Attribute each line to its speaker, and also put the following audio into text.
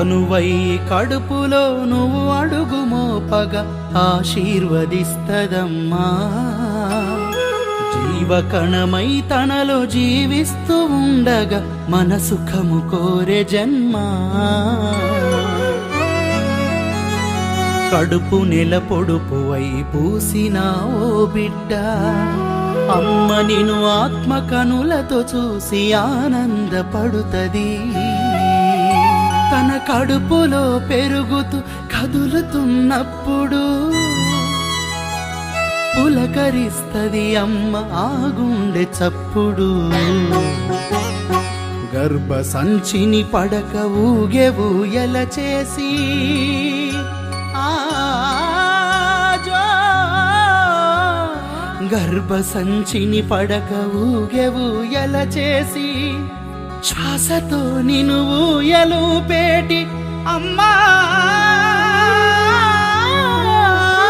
Speaker 1: తనువై కడుపులో నువ్వు అడుగు మోపగా ఆశీర్వదిస్తదమ్మా. జీవకణమై తనలో జీవిస్తూ ఉండగా మన సుఖము కోరే జన్మా. కడుపు నెల పొడుపువై పూసిన ఓ బిడ్డ. అమ్మ నిను ఆత్మ కనులతో చూసి ఆనందపడుతుంది. కడుపులో పెరుగుతూ కదులుతున్నప్పుడు పులకరిస్తది అమ్మ ఆ గుండె చప్పుడు. గర్భ సంచిని పడక ఊగే ఊయల చేసి గర్భ సంచిని పడక ఊగే ఊయల చేసి శ్వాసతో నిను ఊయలు పేటి అమ్మా